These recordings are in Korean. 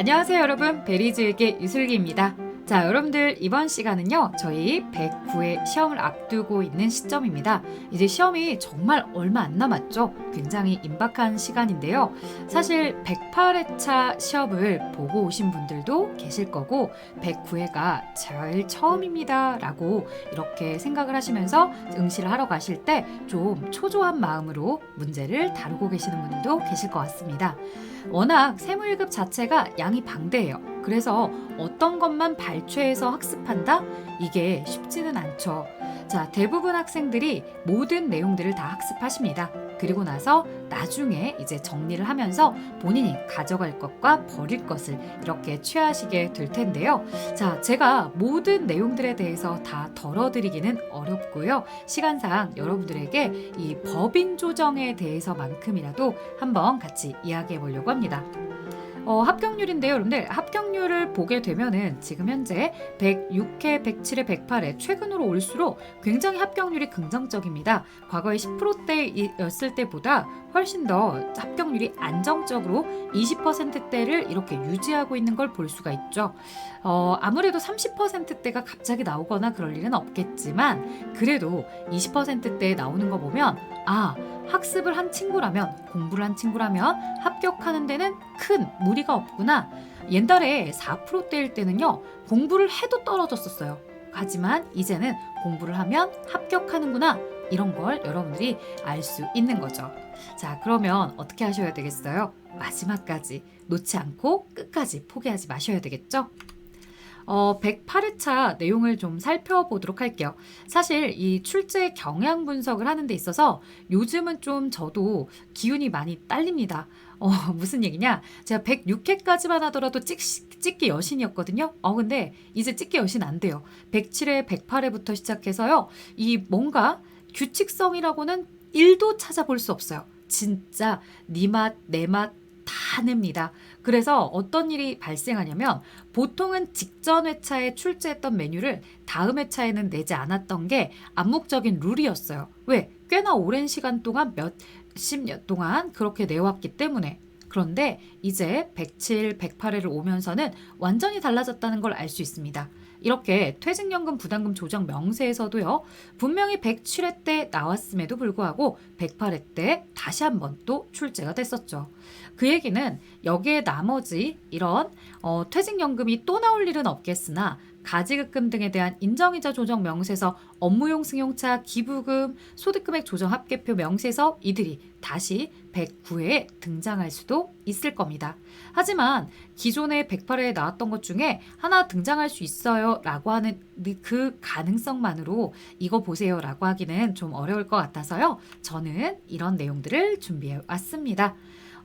안녕하세요 여러분 베리즈에게 유슬기입니다. 자 여러분들 이번 시간은요 저희 109회 시험을 앞두고 있는 시점입니다. 이제 시험이 정말 얼마 안 남았죠. 굉장히 임박한 시간인데요. 사실 108회차 시험을 보고 오신 분들도 계실 거고 109회가 제일 처음입니다 라고 이렇게 생각을 하시면서 응시를 하러 가실 때 좀 초조한 마음으로 문제를 다루고 계시는 분들도 계실 것 같습니다. 워낙 세무 1급 자체가 양이 방대해요. 그래서 어떤 것만 발췌해서 학습한다? 이게 쉽지는 않죠. 자, 대부분 학생들이 모든 내용들을 다 학습하십니다. 그리고 나서 나중에 이제 정리를 하면서 본인이 가져갈 것과 버릴 것을 이렇게 취하시게 될 텐데요. 자, 제가 모든 내용들에 대해서 다 덜어드리기는 어렵고요. 시간상 여러분들에게 이 법인 조정에 대해서만큼이라도 한번 같이 이야기해 보려고 합니다. 어, 합격률인데요, 여러분들. 합격률을 보게 되면은 지금 현재 106회, 107회, 108회 최근으로 올수록 굉장히 합격률이 긍정적입니다. 과거에 10%대였을 때보다 훨씬 더 합격률이 안정적으로 20%대를 이렇게 유지하고 있는 걸 볼 수가 있죠. 어, 아무래도 30%대가 갑자기 나오거나 그럴 일은 없겠지만 그래도 20%대에 나오는 거 보면 아, 학습을 한 친구라면 공부를 한 친구라면 합격하는 데는 큰 무리가 없구나. 옛날에 4%대일 때는요. 공부를 해도 떨어졌었어요. 하지만 이제는 공부를 하면 합격하는구나. 이런 걸 여러분들이 알 수 있는 거죠. 자, 그러면 어떻게 하셔야 되겠어요? 마지막까지 놓지 않고 끝까지 포기하지 마셔야 되겠죠? 어, 108회차 내용을 좀 살펴보도록 할게요. 사실 이 출제 경향 분석을 하는 데 있어서 요즘은 좀 저도 기운이 많이 딸립니다. 어, 무슨 얘기냐? 제가 106회까지만 하더라도 찍, 찍기 여신이었거든요. 어, 근데 이제 찍기 여신 안 돼요. 107회, 108회부터 시작해서요. 이 뭔가 규칙성이라고는 1도 찾아볼 수 없어요. 진짜 네 맛, 내 맛 다 냅니다. 그래서 어떤 일이 발생하냐면 보통은 직전 회차에 출제했던 메뉴를 다음 회차에는 내지 않았던 게 암묵적인 룰이었어요. 왜? 꽤나 오랜 시간 동안 몇 십 년 동안 그렇게 내왔기 때문에. 그런데 이제 107, 108회를 오면서는 완전히 달라졌다는 걸 알 수 있습니다. 이렇게 퇴직연금 부담금 조정 명세에서도요, 분명히 107회 때 나왔음에도 불구하고 108회 때 다시 한번 또 출제가 됐었죠. 그 얘기는 여기에 나머지 이런 어, 퇴직연금이 또 나올 일은 없겠으나 가지급금 등에 대한 인정이자 조정 명세서 업무용 승용차 기부금 소득금액 조정 합계표 명세서 이들이 다시 109회에 등장할 수도 있을 겁니다. 하지만 기존의 108회에 나왔던 것 중에 하나 등장할 수 있어요 라고 하는 그 가능성만으로 이거 보세요 라고 하기는 좀 어려울 것 같아서요. 저는 이런 내용들을 준비해 왔습니다.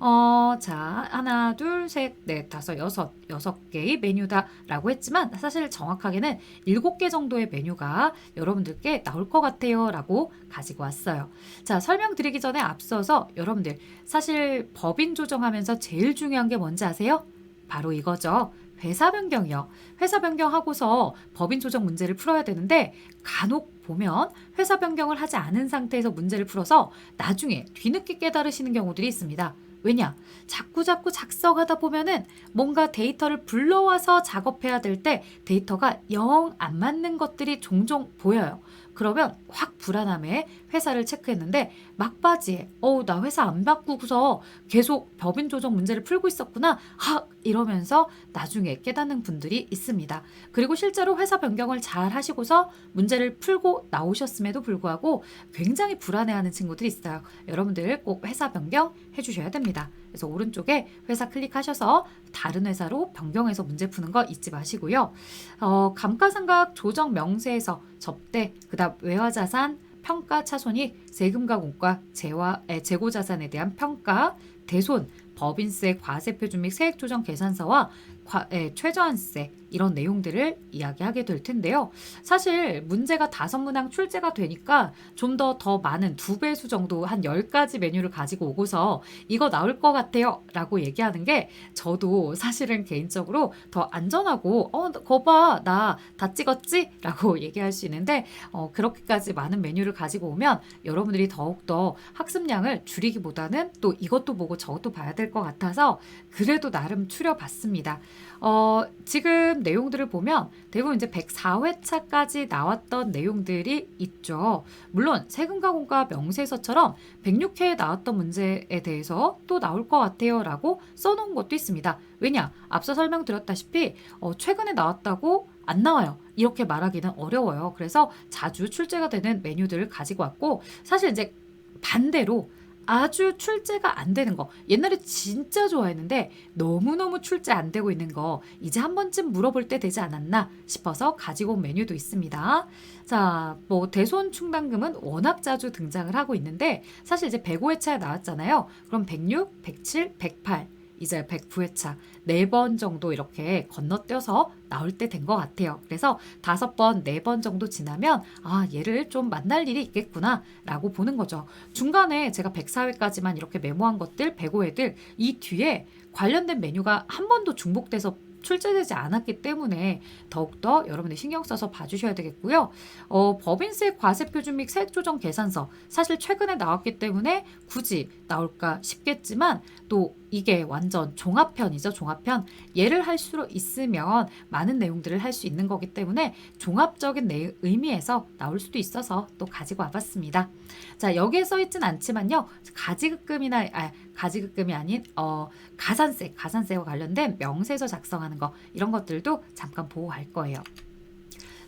어, 자, 하나, 둘, 셋, 넷, 다섯, 여섯, 여섯 개의 메뉴다라고 했지만 사실 정확하게는 일곱 개 정도의 메뉴가 여러분들께 나올 것 같아요 라고 가지고 왔어요. 자, 설명드리기 전에 앞서서 여러분들 사실 법인 조정하면서 제일 중요한 게 뭔지 아세요? 바로 이거죠. 회사 변경이요. 회사 변경하고서 법인 조정 문제를 풀어야 되는데 간혹 보면 회사 변경을 하지 않은 상태에서 문제를 풀어서 나중에 뒤늦게 깨달으시는 경우들이 있습니다. 왜냐? 자꾸 자꾸 작성하다 보면은 뭔가 데이터를 불러와서 작업해야 될 때 데이터가 영 안 맞는 것들이 종종 보여요. 그러면 확 불안함에 회사를 체크했는데 막바지에 어우 나 회사 안 바꾸고서 계속 법인 조정 문제를 풀고 있었구나 하 이러면서 나중에 깨닫는 분들이 있습니다. 그리고 실제로 회사 변경을 잘 하시고서 문제를 풀고 나오셨음에도 불구하고 굉장히 불안해하는 친구들이 있어요. 여러분들 꼭 회사 변경 해주셔야 됩니다. 그래서 오른쪽에 회사 클릭하셔서 다른 회사로 변경해서 문제 푸는 거 잊지 마시고요. 어, 감가상각 조정 명세에서 접대, 그다음 외화자산 평가 차손이 세금과 공과 재화, 에, 재고 자산에 대한 평가, 대손, 법인세, 과세표준 및 세액조정 계산서와 과, 에, 최저한세 이런 내용들을 이야기하게 될 텐데요. 사실 문제가 다섯 문항 출제가 되니까 좀더더 많은 두 배수 정도 한 10가지 메뉴를 가지고 오고서 이거 나올 것 같아요 라고 얘기하는 게 저도 사실은 개인적으로 더 안전하고 어 거봐 나 다 찍었지? 라고 얘기할 수 있는데 어, 그렇게까지 많은 메뉴를 가지고 오면 여러분들이 더욱더 학습량을 줄이기보다는 또 이것도 보고 저것도 봐야 될 것 같아서 그래도 나름 추려봤습니다. 어, 지금 내용들을 보면 대부분 이제 104회차까지 나왔던 내용들이 있죠. 물론 세금가공과 명세서처럼 106회에 나왔던 문제에 대해서 또 나올 것 같아요 라고 써놓은 것도 있습니다. 왜냐? 앞서 설명드렸다시피 어, 최근에 나왔다고 안 나와요. 이렇게 말하기는 어려워요. 그래서 자주 출제가 되는 메뉴들을 가지고 왔고 사실 이제 반대로 아주 출제가 안 되는 거 옛날에 진짜 좋아했는데 너무너무 출제 안 되고 있는 거 이제 한 번쯤 물어볼 때 되지 않았나 싶어서 가지고 온 메뉴도 있습니다. 자, 뭐 대손 충당금은 워낙 자주 등장을 하고 있는데 사실 이제 105회차에 나왔잖아요. 그럼 106, 107, 108 이제 109회차 네번 정도 이렇게 건너뛰어서 나올 때 된 것 같아요. 그래서 다섯 번, 네번 정도 지나면 아 얘를 좀 만날 일이 있겠구나 라고 보는 거죠. 중간에 제가 104회까지만 이렇게 메모한 것들, 105회들 이 뒤에 관련된 메뉴가 한 번도 중복돼서 출제되지 않았기 때문에 더욱더 여러분들 신경 써서 봐주셔야 되겠고요. 어, 법인세 과세 표준 및 세조정 계산서 사실 최근에 나왔기 때문에 굳이 나올까 싶겠지만 또 이게 완전 종합편이죠. 종합편. 얘를 할 수 있으면 많은 내용들을 할 수 있는 거기 때문에 종합적인 내, 의미에서 나올 수도 있어서 또 가지고 와봤습니다. 자 여기에 써 있진 않지만요. 가지급금이나 아, 가지급금이 아닌 어, 가산세, 가산세와 관련된 명세서 작성하는 거 이런 것들도 잠깐 갈 거예요.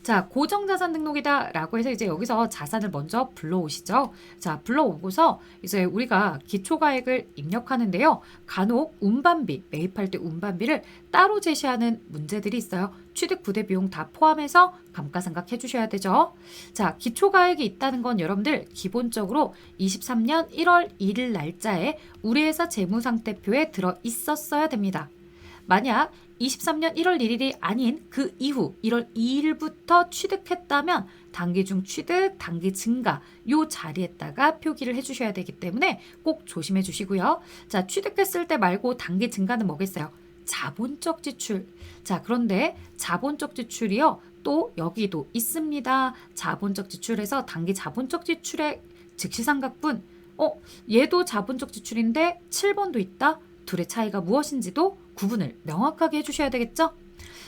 자, 고정자산 등록이다 라고 해서 이제 여기서 자산을 먼저 불러오시죠. 자, 불러오고서 이제 우리가 기초가액을 입력하는데요. 간혹 운반비, 매입할 때 운반비를 따로 제시하는 문제들이 있어요. 취득 부대 비용 다 포함해서 감가상각 해주셔야 되죠. 자, 기초가액이 있다는 건 여러분들 기본적으로 23년 1월 1일 날짜에 우리 회사 재무상태표에 들어 있었어야 됩니다. 만약 23년 1월 1일이 아닌 그 이후 1월 2일부터 취득했다면 단기 중 취득, 단기 증가 요 자리에다가 표기를 해주셔야 되기 때문에 꼭 조심해 주시고요. 자, 취득했을 때 말고 단기 증가는 뭐겠어요? 자본적 지출. 자, 그런데 자본적 지출이요. 또 여기도 있습니다. 자본적 지출에서 단기 자본적 지출의 즉시상각분. 어, 얘도 자본적 지출인데 7번도 있다? 둘의 차이가 무엇인지도 구분을 명확하게 해주셔야 되겠죠?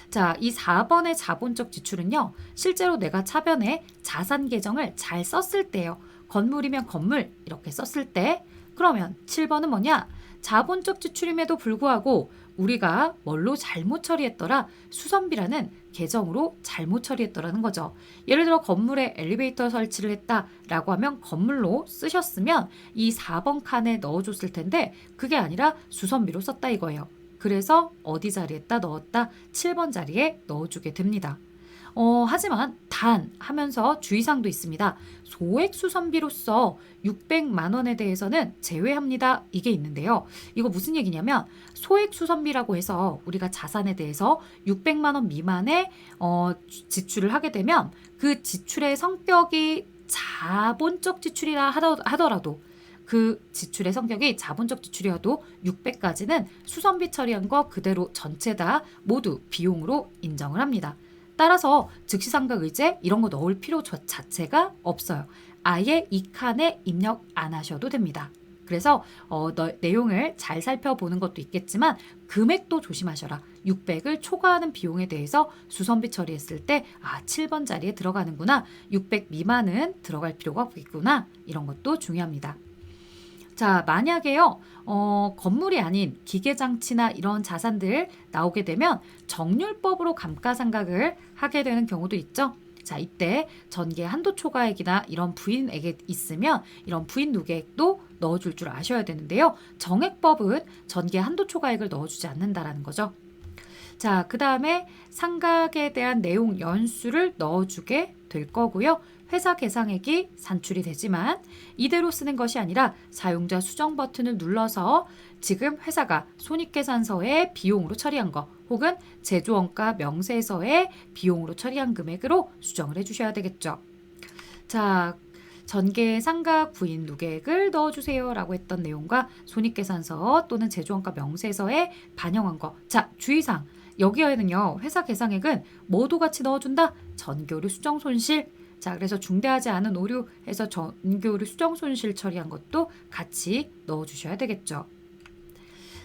자, 이 4번의 자본적 지출은요, 실제로 내가 차변에 자산 계정을 잘 썼을 때요. 건물이면 건물, 이렇게 썼을 때. 그러면 7번은 뭐냐? 자본적 지출임에도 불구하고 우리가 뭘로 잘못 처리했더라? 수선비라는 계정으로 잘못 처리했더라는 거죠. 예를 들어 건물에 엘리베이터 설치를 했다라고 하면 건물로 쓰셨으면 이 4번 칸에 넣어줬을 텐데 그게 아니라 수선비로 썼다 이거예요. 그래서 어디 자리에다 넣었다 7번 자리에 넣어주게 됩니다. 어, 하지만 단 하면서 주의사항도 있습니다. 소액 수선비로서 600만 원에 대해서는 제외합니다. 이게 있는데요. 이거 무슨 얘기냐면 소액 수선비라고 해서 우리가 자산에 대해서 600만 원 미만의 어, 지출을 하게 되면 그 지출의 성격이 자본적 지출이라 하더라도 그 지출의 성격이 자본적 지출이어도 600까지는 수선비 처리한 거 그대로 전체 다 모두 비용으로 인정을 합니다. 따라서 즉시상각 의제 이런 거 넣을 필요 자체가 없어요. 아예 이 칸에 입력 안 하셔도 됩니다. 그래서 어, 너, 내용을 잘 살펴보는 것도 있겠지만 금액도 조심하셔라. 600을 초과하는 비용에 대해서 수선비 처리했을 때 아, 7번 자리에 들어가는구나. 600 미만은 들어갈 필요가 없겠구나. 이런 것도 중요합니다. 자, 만약에요, 어, 건물이 아닌 기계장치나 이런 자산들 나오게 되면 정률법으로 감가상각을 하게 되는 경우도 있죠. 자, 이때 전개 한도 초과액이나 이런 부인에게 있으면 이런 부인 누계액도 넣어줄 줄 아셔야 되는데요. 정액법은 전개 한도 초과액을 넣어주지 않는다라는 거죠. 자, 그 다음에 상각에 대한 내용 연수를 넣어주게 될 거고요. 회사 계상액이 산출이 되지만 이대로 쓰는 것이 아니라 사용자 수정 버튼을 눌러서 지금 회사가 손익계산서에 비용으로 처리한 거 혹은 제조원가 명세서에 비용으로 처리한 금액으로 수정을 해주셔야 되겠죠. 자, 전개 상각 부인 누계액을 넣어주세요라고 했던 내용과 손익계산서 또는 제조원가 명세서에 반영한 거. 자, 주의사항. 여기에는요, 회사 계상액은 모두 같이 넣어준다. 전교류 수정 손실. 자, 그래서 중대하지 않은 오류해서 전교류 수정 손실 처리한 것도 같이 넣어 주셔야 되겠죠.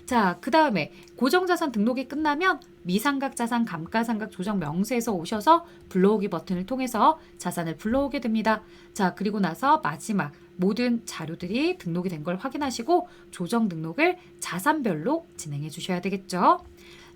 자, 그 다음에 고정자산 등록이 끝나면 미상각 자산 감가상각 조정 명세에서 오셔서 불러오기 버튼을 통해서 자산을 불러오게 됩니다. 자, 그리고 나서 마지막 모든 자료들이 등록이 된 걸 확인하시고 조정 등록을 자산별로 진행해 주셔야 되겠죠.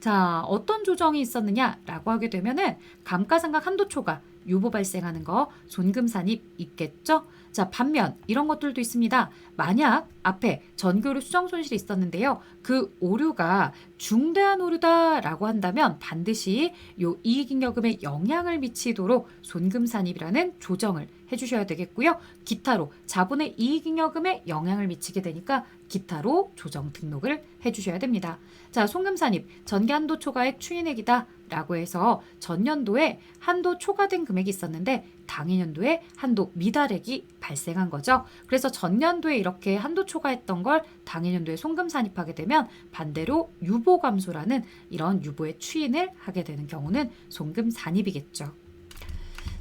자, 어떤 조정이 있었느냐라고 하게 되면은 감가상각 한도 초과, 유보 발생하는 거, 손금산입 있겠죠? 자, 반면 이런 것들도 있습니다. 만약 앞에 전교류 수정 손실이 있었는데요. 그 오류가 중대한 오류다라고 한다면 반드시 요 이익잉여금에 영향을 미치도록 손금산입이라는 조정을 해주셔야 되겠고요. 기타로 자본의 이익잉여금에 영향을 미치게 되니까 기타로 조정 등록을 해주셔야 됩니다. 자, 송금산입 전개 한도 초과액 추인액이다. 라고 해서 전년도에 한도 초과된 금액이 있었는데 당해년도에 한도 미달액이 발생한 거죠. 그래서 전년도에 이렇게 한도 초과했던 걸 당해년도에 송금 산입하게 되면 반대로 유보 감소라는 이런 유보의 추인을 하게 되는 경우는 송금 산입이겠죠.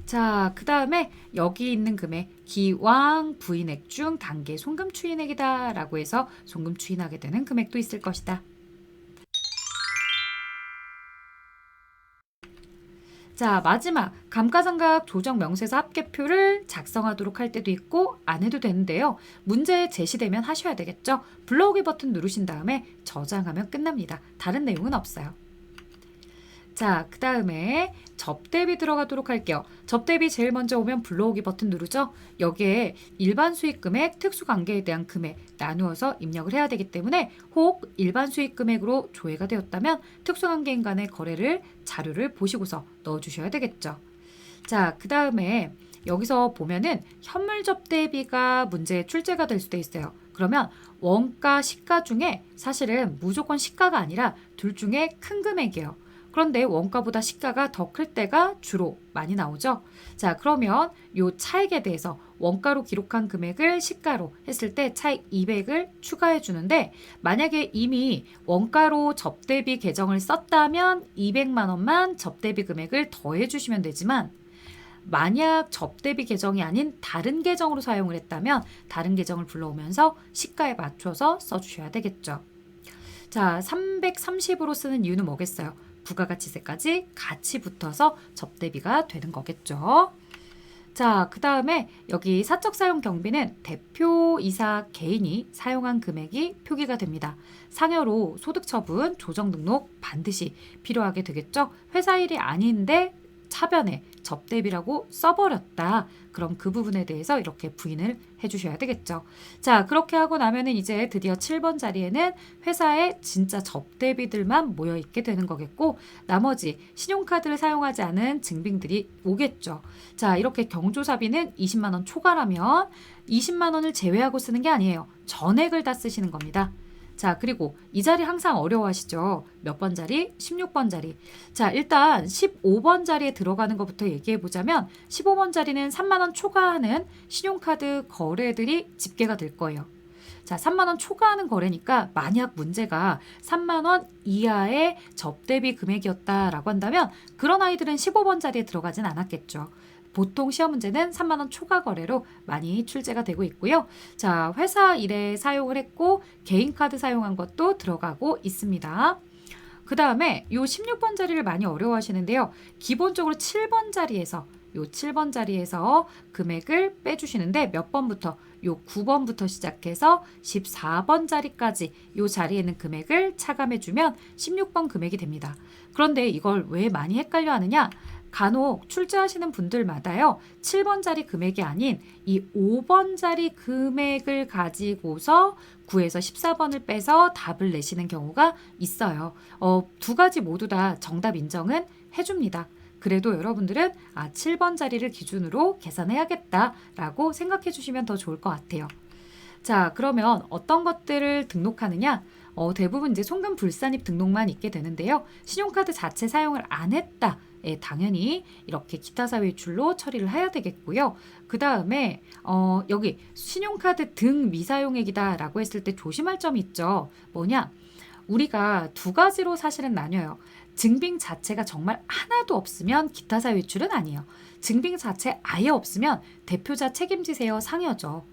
자, 그 다음에 여기 있는 금액 기왕 부인액 중 단계 송금 추인액이다라고 해서 송금 추인하게 되는 금액도 있을 것이다. 자, 마지막 감가상각 조정 명세서 합계표를 작성하도록 할 때도 있고 안 해도 되는데요. 문제 제시되면 하셔야 되겠죠. 불러오기 버튼 누르신 다음에 저장하면 끝납니다. 다른 내용은 없어요. 자, 그 다음에 접대비 들어가도록 할게요. 접대비 제일 먼저 오면 불러오기 버튼 누르죠. 여기에 일반 수익 금액, 특수 관계에 대한 금액 나누어서 입력을 해야 되기 때문에 혹 일반 수익 금액으로 조회가 되었다면 특수 관계인 간의 거래를 자료를 보시고서 넣어 주셔야 되겠죠. 자, 그 다음에 여기서 보면은 현물 접대비가 문제 출제가 될 수도 있어요. 그러면 원가, 시가 중에 사실은 무조건 시가가 아니라 둘 중에 큰 금액이에요. 그런데 원가보다 시가가 더 클 때가 주로 많이 나오죠. 자, 그러면 요 차액에 대해서 원가로 기록한 금액을 시가로 했을 때 차익 200을 추가해 주는데 만약에 이미 원가로 접대비 계정을 썼다면 200만 원만 접대비 금액을 더해 주시면 되지만 만약 접대비 계정이 아닌 다른 계정으로 사용을 했다면 다른 계정을 불러오면서 시가에 맞춰서 써주셔야 되겠죠. 자, 330으로 쓰는 이유는 뭐겠어요? 부가가치세까지 같이 붙어서 접대비가 되는 거겠죠. 자, 그 다음에 여기 사적 사용 경비는 대표 이사 개인이 사용한 금액이 표기가 됩니다. 상여로 소득 처분, 조정 등록 반드시 필요하게 되겠죠. 회사 일이 아닌데 차변에 접대비라고 써버렸다. 그럼 그 부분에 대해서 이렇게 부인을 해주셔야 되겠죠. 자, 그렇게 하고 나면은 이제 드디어 7번 자리에는 회사에 진짜 접대비들만 모여있게 되는 거겠고, 나머지 신용카드를 사용하지 않은 증빙들이 오겠죠. 자, 이렇게 경조사비는 20만원 초과라면 20만원을 제외하고 쓰는 게 아니에요. 전액을 다 쓰시는 겁니다. 자, 그리고 이 자리 항상 어려워하시죠? 몇 번 자리? 16번 자리. 자, 일단 15번 자리에 들어가는 것부터 얘기해 보자면 15번 자리는 3만원 초과하는 신용카드 거래들이 집계가 될 거예요. 자, 3만원 초과하는 거래니까 만약 문제가 3만원 이하의 접대비 금액이었다라고 한다면 그런 아이들은 15번 자리에 들어가진 않았겠죠. 보통 시험 문제는 3만 원 초과 거래로 많이 출제가 되고 있고요. 자, 회사 일에 사용을 했고 개인 카드 사용한 것도 들어가고 있습니다. 그 다음에 요 16번 자리를 많이 어려워하시는데요. 기본적으로 7번 자리에서 요 7번 자리에서 금액을 빼주시는데 몇 번부터 요 9번부터 시작해서 14번 자리까지 요 자리에 는 금액을 차감해주면 16번 금액이 됩니다. 그런데 이걸 왜 많이 헷갈려 하느냐? 간혹 출제하시는 분들마다요. 7번짜리 금액이 아닌 이 5번짜리 금액을 가지고서 9에서 14번을 빼서 답을 내시는 경우가 있어요. 어, 두 가지 모두 다 정답 인정은 해줍니다. 그래도 여러분들은 아, 7번 자리를 기준으로 계산해야겠다라고 생각해 주시면 더 좋을 것 같아요. 자, 그러면 어떤 것들을 등록하느냐? 어, 대부분 이제 송금 불산입 등록만 있게 되는데요. 신용카드 자체 사용을 안 했다. 예, 당연히 이렇게 기타 사회 출로 처리를 해야 되겠고요. 그 다음에 어, 여기 신용카드 등 미사용액이다라고 했을 때 조심할 점이 있죠. 뭐냐? 우리가 두 가지로 사실은 나뉘어요. 증빙 자체가 정말 하나도 없으면 기타 사회 출은 아니에요. 증빙 자체 아예 없으면 대표자 책임지세요 상여죠.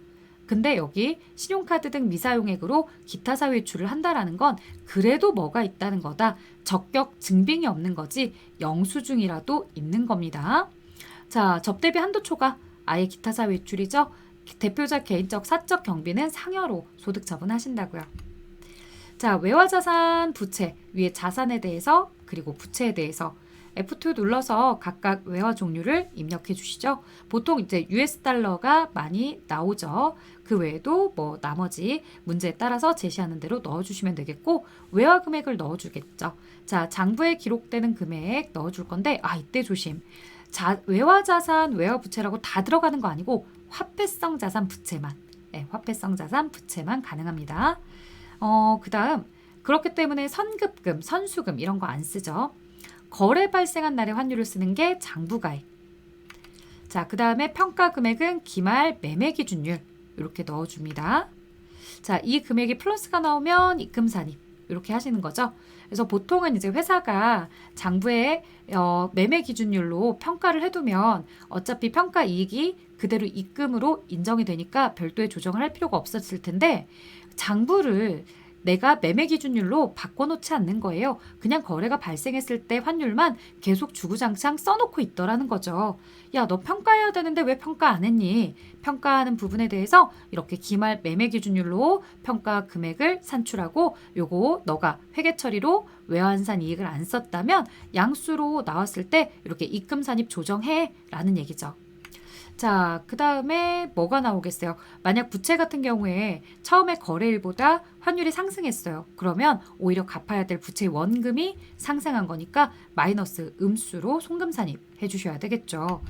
근데 여기 신용카드 등 미사용액으로 기타 사 회출을 한다라는 건 그래도 뭐가 있다는 거다. 적격 증빙이 없는 거지 영수증이라도 있는 겁니다. 자, 접대비 한도 초과 아예 기타 사회출이죠. 대표자 개인적 사적 경비는 상여로 소득 처분하신다고요. 자, 외화자산 부채 위에 자산에 대해서 그리고 부채에 대해서 F2 눌러서 각각 외화 종류를 입력해 주시죠. 보통 이제 US 달러가 많이 나오죠. 그 외에도 뭐 나머지 문제에 따라서 제시하는 대로 넣어 주시면 되겠고 외화 금액을 넣어 주겠죠. 자, 장부에 기록되는 금액 넣어 줄 건데 아, 이때 조심. 자, 외화 자산, 외화 부채라고 다 들어가는 거 아니고 화폐성 자산 부채만. 네, 화폐성 자산 부채만 가능합니다. 어, 그다음 그렇기 때문에 선급금, 선수금 이런 거 안 쓰죠. 거래 발생한 날의 환율을 쓰는 게 장부가액. 자, 그 다음에 평가 금액은 기말 매매 기준율 이렇게 넣어줍니다. 자, 이 금액이 플러스가 나오면 입금 산입 이렇게 하시는 거죠. 그래서 보통은 이제 회사가 장부에 어, 매매 기준율로 평가를 해두면 어차피 평가 이익이 그대로 입금으로 인정이 되니까 별도의 조정을 할 필요가 없었을 텐데 장부를 내가 매매 기준율로 바꿔놓지 않는 거예요. 그냥 거래가 발생했을 때 환율만 계속 주구장창 써놓고 있더라는 거죠. 야, 너 평가해야 되는데 왜 평가 안 했니? 평가하는 부분에 대해서 이렇게 기말 매매 기준율로 평가 금액을 산출하고 요거 너가 회계 처리로 외환산 이익을 안 썼다면 양수로 나왔을 때 이렇게 입금 산입 조정해 라는 얘기죠. 자, 그 다음에 뭐가 나오겠어요? 만약 부채 같은 경우에 처음에 거래일보다 환율이 상승했어요. 그러면 오히려 갚아야 될 부채 원금이 상승한 거니까 마이너스 음수로 송금산입 해주셔야 되겠죠.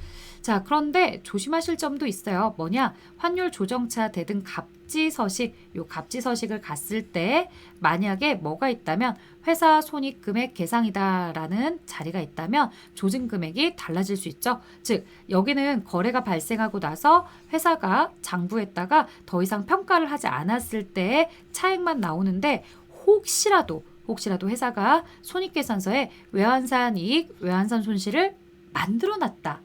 자, 그런데 조심하실 점도 있어요. 뭐냐? 환율 조정차 대등 갑지 서식, 요 갑지 서식을 갔을 때 만약에 뭐가 있다면 회사 손익 금액 계상이다라는 자리가 있다면 조정 금액이 달라질 수 있죠. 즉, 여기는 거래가 발생하고 나서 회사가 장부했다가 더 이상 평가를 하지 않았을 때 차액만 나오는데 혹시라도 혹시라도 회사가 손익계산서에 외환산 이익, 외환산 손실을 만들어 놨다.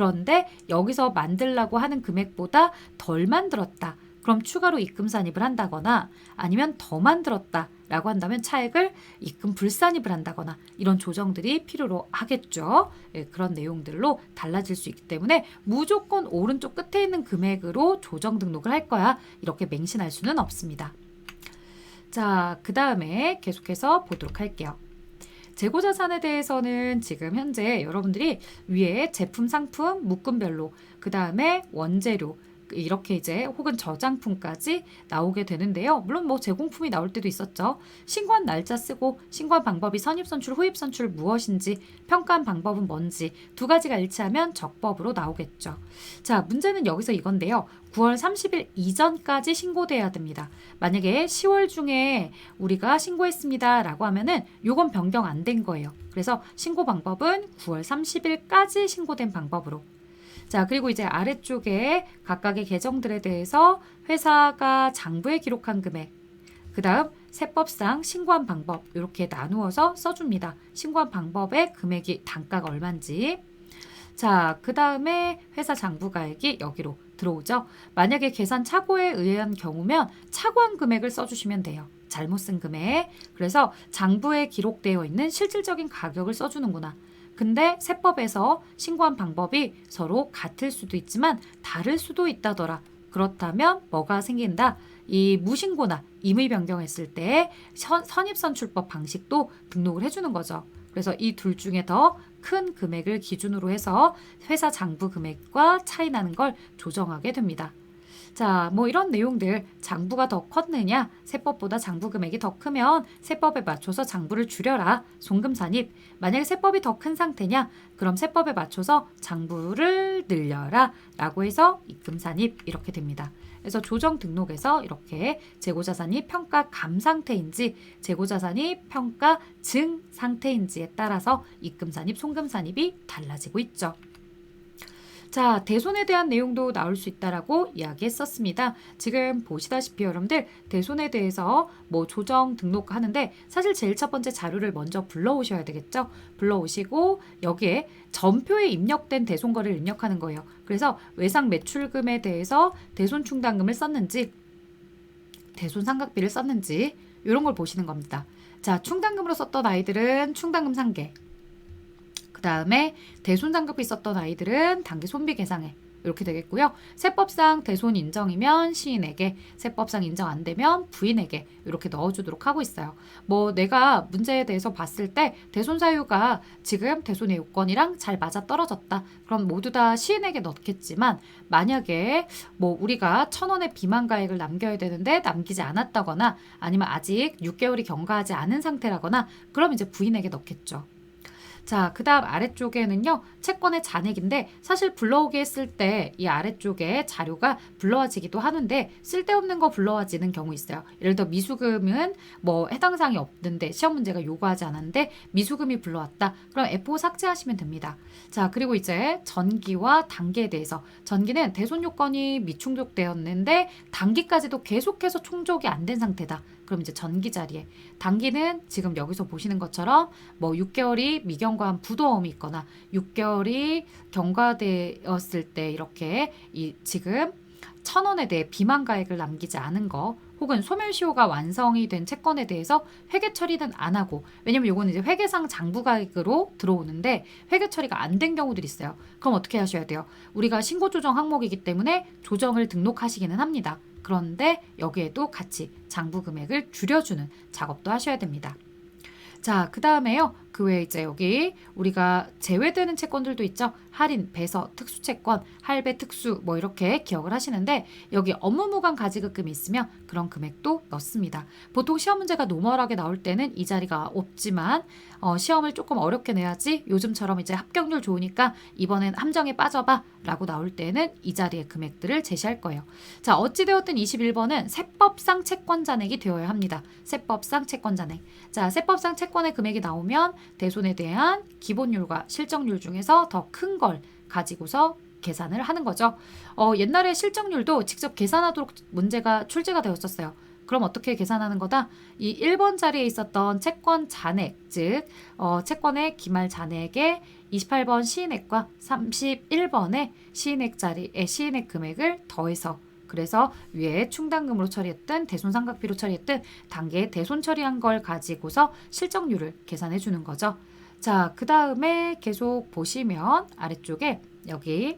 그런데 여기서 만들라고 하는 금액보다 덜 만들었다. 그럼 추가로 입금 산입을 한다거나 아니면 더 만들었다. 라고 한다면 차액을 입금 불산입을 한다거나 이런 조정들이 필요로 하겠죠. 예, 그런 내용들로 달라질 수 있기 때문에 무조건 오른쪽 끝에 있는 금액으로 조정 등록을 할 거야. 이렇게 맹신할 수는 없습니다. 자, 그 다음에 계속해서 보도록 할게요. 재고 자산에 대해서는 지금 현재 여러분들이 위에 제품, 상품, 묶음별로 그 다음에 원재료 이렇게 이제 혹은 저장품까지 나오게 되는데요. 물론 뭐 제공품이 나올 때도 있었죠. 신고한 날짜 쓰고 신고한 방법이 선입선출, 후입선출 무엇인지 평가한 방법은 뭔지 두 가지가 일치하면 적법으로 나오겠죠. 자, 문제는 여기서 이건데요. 9월 30일 이전까지 신고돼야 됩니다. 만약에 10월 중에 우리가 신고했습니다 라고 하면은 요건 변경 안 된 거예요. 그래서 신고 방법은 9월 30일까지 신고된 방법으로 자, 그리고 이제 아래쪽에 각각의 계정들에 대해서 회사가 장부에 기록한 금액, 그 다음 세법상 신고한 방법 이렇게 나누어서 써줍니다. 신고한 방법의 금액이 단가가 얼마인지. 자, 그 다음에 회사 장부가액이 여기로 들어오죠. 만약에 계산 착오에 의한 경우면 착오한 금액을 써주시면 돼요. 잘못 쓴 금액. 그래서 장부에 기록되어 있는 실질적인 가격을 써주는구나. 근데 세법에서 신고한 방법이 서로 같을 수도 있지만 다를 수도 있다더라. 그렇다면 뭐가 생긴다? 이 무신고나 임의 변경했을 때 선입선출법 방식도 등록을 해주는 거죠. 그래서 이 둘 중에 더 큰 금액을 기준으로 해서 회사 장부 금액과 차이 나는 걸 조정하게 됩니다. 자, 뭐 이런 내용들 장부가 더 컸느냐, 세법보다 장부 금액이 더 크면 세법에 맞춰서 장부를 줄여라. 송금 산입. 만약에 세법이 더 큰 상태냐, 그럼 세법에 맞춰서 장부를 늘려라. 라고 해서 입금 산입 이렇게 됩니다. 그래서 조정 등록에서 이렇게 재고자산이 평가 감 상태인지 재고자산이 평가 증 상태인지에 따라서 입금 산입, 송금 산입이 달라지고 있죠. 자, 대손에 대한 내용도 나올 수 있다라고 이야기했었습니다. 지금 보시다시피 여러분들 대손에 대해서 뭐 조정 등록하는데 사실 제일 첫 번째 자료를 먼저 불러오셔야 되겠죠. 불러오시고 여기에 전표에 입력된 대손거래를 입력하는 거예요. 그래서 외상 매출금에 대해서 대손 충당금을 썼는지 대손 상각비를 썼는지 이런 걸 보시는 겁니다. 자, 충당금으로 썼던 아이들은 충당금 상계, 그 다음에 대손 장급이 있었던 아이들은 단기 손비 계상에 이렇게 되겠고요. 세법상 대손 인정이면 시인에게, 세법상 인정 안 되면 부인에게 이렇게 넣어주도록 하고 있어요. 뭐 내가 문제에 대해서 봤을 때 대손 사유가 지금 대손의 요건이랑 잘 맞아 떨어졌다. 그럼 모두 다 시인에게 넣겠지만 만약에 뭐 우리가 천 원의 비만 가액을 남겨야 되는데 남기지 않았다거나 아니면 아직 6개월이 경과하지 않은 상태라거나 그럼 이제 부인에게 넣겠죠. 자, 그 다음 아래쪽에는요, 채권의 잔액인데, 사실 불러오게 했을 때 이 아래쪽에 자료가 불러와지기도 하는데, 쓸데없는 거 불러와지는 경우 있어요. 예를 들어 미수금은 뭐 해당 사항이 없는데, 시험 문제가 요구하지 않았는데, 미수금이 불러왔다. 그럼 F5 삭제하시면 됩니다. 자, 그리고 이제 전기와 단계에 대해서, 전기는 대손 요건이 미충족되었는데, 단기까지도 계속해서 충족이 안 된 상태다. 그럼 이제 전기 자리에 단기는 지금 여기서 보시는 것처럼 뭐 6개월이 미경과한 부도움이 있거나 6개월이 경과되었을 때 이렇게 이 지금 천 원에 대해 비만 가액을 남기지 않은 거 혹은 소멸시효가 완성이 된 채권에 대해서 회계 처리는 안 하고 왜냐면 요거는 이제 회계상 장부 가액으로 들어오는데 회계 처리가 안 된 경우들이 있어요. 그럼 어떻게 하셔야 돼요? 우리가 신고 조정 항목이기 때문에 조정을 등록하시기는 합니다. 그런데 여기에도 같이 장부 금액을 줄여주는 작업도 하셔야 됩니다. 자, 그 다음에요. 그 외에 이제 여기 우리가 제외되는 채권들도 있죠. 할인, 배서, 특수 채권, 할배, 특수 뭐 이렇게 기억을 하시는데 여기 업무 무관 가지급금이 있으면 그런 금액도 넣습니다. 보통 시험 문제가 노멀하게 나올 때는 이 자리가 없지만 어, 시험을 조금 어렵게 내야지 요즘처럼 이제 합격률 좋으니까 이번엔 함정에 빠져봐 라고 나올 때는 이 자리의 금액들을 제시할 거예요. 자, 어찌되었든 21번은 세법상 채권 잔액이 되어야 합니다. 세법상 채권 잔액. 자, 세법상 채권의 금액이 나오면 대손에 대한 기본율과 실적률 중에서 더 큰 걸 가지고서 계산을 하는 거죠. 어, 옛날에 실적률도 직접 계산하도록 문제가 출제가 되었었어요. 그럼 어떻게 계산하는 거다? 이 1번 자리에 있었던 채권 잔액, 즉 어, 채권의 기말 잔액의 28번 시인액과 31번의 시인액 자리의 시인액 금액을 더해서 그래서 위에 충당금으로 처리했든 대손상각비로 처리했든 단계에 대손 처리한 걸 가지고서 실적률을 계산해 주는 거죠. 자, 그 다음에 계속 보시면 아래쪽에 여기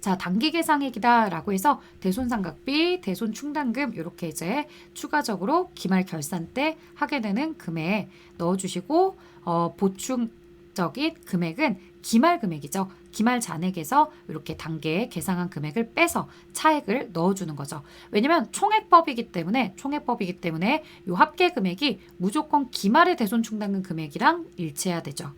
자, 단기 계상액이다라고 해서 대손상각비, 대손충당금 이렇게 이제 추가적으로 기말 결산 때 하게 되는 금액 넣어주시고 어, 보충적인 금액은 기말 금액이죠. 기말 잔액에서 이렇게 단계에 계상한 금액을 빼서 차액을 넣어주는 거죠. 왜냐면 총액법이기 때문에 총액법이기 때문에 이 합계 금액이 무조건 기말의 대손 충당금 금액이랑 일치해야 되죠.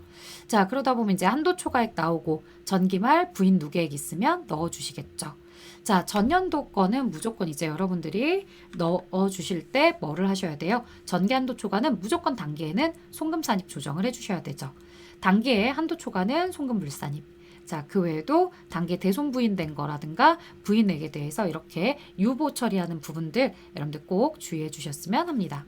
자 그러다 보면 이제 한도 초과액 나오고 전기말 부인 누계액 있으면 넣어주시겠죠. 자, 전년도 거는 무조건 이제 여러분들이 넣어 주실 때 뭐를 하셔야 돼요? 전기 한도 초과는 무조건 단계에는 송금 산입 조정을 해 주셔야 되죠. 단계에 한도 초과는 송금 물산입. 자, 그 외에도 단계 대손 부인된 거라든가 부인에게 대해서 이렇게 유보 처리하는 부분들 여러분들 꼭 주의해 주셨으면 합니다.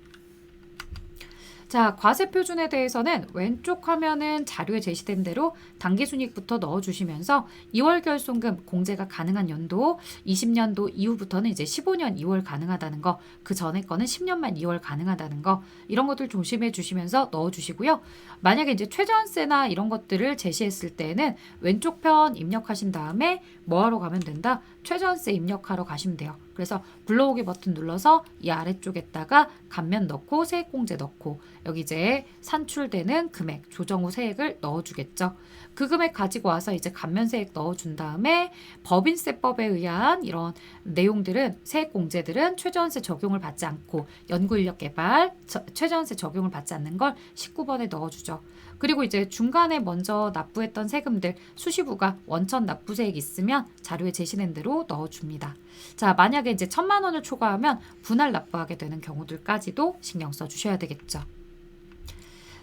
자, 과세 표준에 대해서는 왼쪽 화면은 자료에 제시된 대로 단기 순익부터 넣어 주시면서 2월 결손금 공제가 가능한 연도 20년도 이후부터는 이제 15년 2월 가능하다는 거, 그 전에 거는 10년만 2월 가능하다는 거 이런 것들 조심해 주시면서 넣어 주시고요. 만약에 이제 최저한세나 이런 것들을 제시했을 때는 왼쪽 편 입력하신 다음에 뭐 하러 가면 된다? 최저한세 입력하러 가시면 돼요. 그래서 불러오기 버튼 눌러서 이 아래쪽에다가 감면 넣고 세액공제 넣고 여기 이제 산출되는 금액 조정 후 세액을 넣어주겠죠. 그 금액 가지고 와서 이제 감면 세액 넣어준 다음에 법인세법에 의한 이런 내용들은 세액 공제들은 최저원세 적용을 받지 않고 연구인력 개발 저- 최저원세 적용을 받지 않는 걸 19번에 넣어주죠. 그리고 이제 중간에 먼저 납부했던 세금들 수시부가 원천 납부세액 있으면 자료에 제시된 대로 넣어줍니다. 자, 만약에 이제 천만 원을 초과하면 분할 납부하게 되는 경우들까지도 신경 써 주셔야 되겠죠.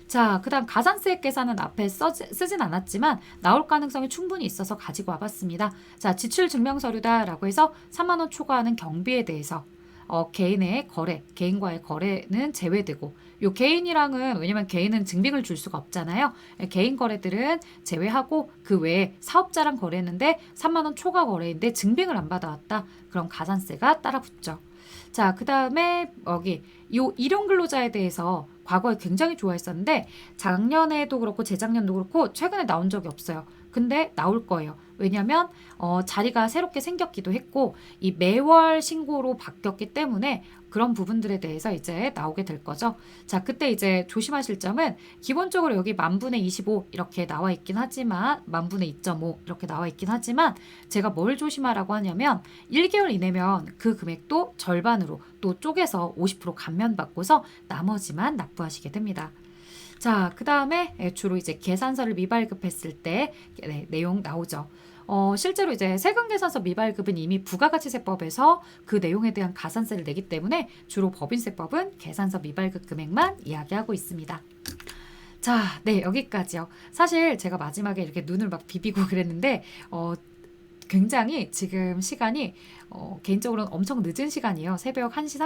자, 그 다음 가산세액 계산은 앞에 써, 쓰진 않았지만 나올 가능성이 충분히 있어서 가지고 와봤습니다. 자, 지출 증명서류다라고 해서 3만 원 초과하는 경비에 대해서 어, 개인의 거래, 개인과의 거래는 제외되고 요 개인이랑은 왜냐면 개인은 증빙을 줄 수가 없잖아요. 개인 거래들은 제외하고 그 외에 사업자랑 거래했는데 3만 원 초과 거래인데 증빙을 안 받아왔다. 그럼 가산세가 따라 붙죠. 자, 그 다음에 여기 요 일용 근로자에 대해서 과거에 굉장히 좋아했었는데 작년에도 그렇고 재작년도 그렇고 최근에 나온 적이 없어요. 근데 나올 거예요. 왜냐면 어, 자리가 새롭게 생겼기도 했고 이 매월 신고로 바뀌었기 때문에 그런 부분들에 대해서 이제 나오게 될 거죠. 자, 그때 이제 조심하실 점은 기본적으로 여기 만분의 25 이렇게 나와 있긴 하지만 만분의 2.5 이렇게 나와 있긴 하지만 제가 뭘 조심하라고 하냐면 1개월 이내면 그 금액도 절반으로 또 쪼개서 50% 감면받고서 나머지만 납부하시게 됩니다. 자, 그 다음에 주로 이제 계산서를 미발급했을 때 네, 내용 나오죠. 어, 실제로 이제 세금 계산서 미발급은 이미 부가가치세법에서 그 내용에 대한 가산세를 내기 때문에 주로 법인세법은 계산서 미발급 금액만 이야기하고 있습니다. 자, 네, 여기까지요. 사실 제가 마지막에 이렇게 눈을 막 비비고 그랬는데, 어, 굉장히 지금 시간이 어, 개인적으로는 엄청 늦은 시간이에요. 새벽 1시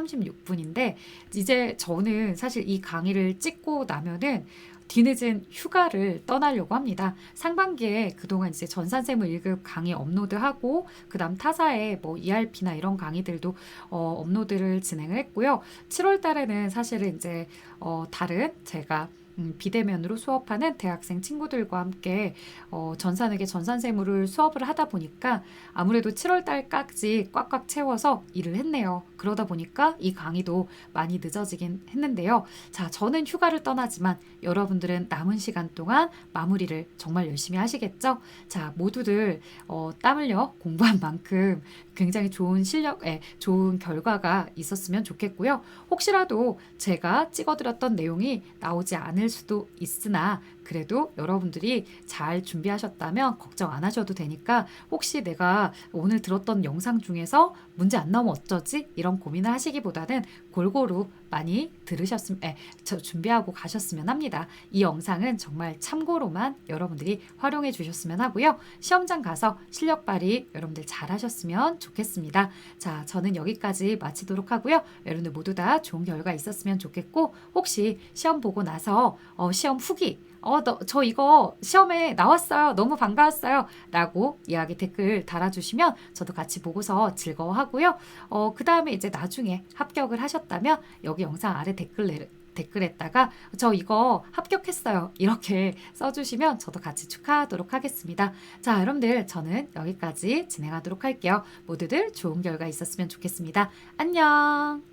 36분인데, 이제 저는 사실 이 강의를 찍고 나면은 뒤늦은 휴가를 떠나려고 합니다. 상반기에 그동안 이제 전산세무 1급 강의 업로드하고 그다음 타사의 뭐 ERP나 이런 강의들도 어, 업로드를 진행을 했고요. 7월 달에는 사실은 이제 어, 다른 제가 음, 비대면으로 수업하는 대학생 친구들과 함께 어, 전산에게 전산세무를 수업을 하다 보니까 아무래도 7월 달까지 꽉꽉 채워서 일을 했네요. 그러다 보니까 이 강의도 많이 늦어지긴 했는데요. 자, 저는 휴가를 떠나지만 여러분들은 남은 시간 동안 마무리를 정말 열심히 하시겠죠? 자, 모두들 어, 땀 흘려 공부한 만큼 굉장히 좋은 실력, 에 좋은 결과가 있었으면 좋겠고요. 혹시라도 제가 찍어드렸던 내용이 나오지 않을 수도 있으나 그래도 여러분들이 잘 준비하셨다면 걱정 안 하셔도 되니까 혹시 내가 오늘 들었던 영상 중에서 문제 안 나오면 어쩌지? 이런 고민을 하시기보다는 골고루 많이 들으셨으면, 에, 저 준비하고 가셨으면 합니다. 이 영상은 정말 참고로만 여러분들이 활용해 주셨으면 하고요. 시험장 가서 실력 발휘 여러분들 잘 하셨으면 좋겠습니다. 자, 저는 여기까지 마치도록 하고요. 여러분들 모두 다 좋은 결과 있었으면 좋겠고, 혹시 시험 보고 나서 어, 시험 후기 어, 너, 저 이거 시험에 나왔어요. 너무 반가웠어요. 라고 이야기 댓글 달아주시면 저도 같이 보고서 즐거워하고요. 어, 그 다음에 이제 나중에 합격을 하셨다면 여기 영상 아래 댓글 내, 댓글에다가 저 이거 합격했어요. 이렇게 써주시면 저도 같이 축하하도록 하겠습니다. 자, 여러분들 저는 여기까지 진행하도록 할게요. 모두들 좋은 결과 있었으면 좋겠습니다. 안녕!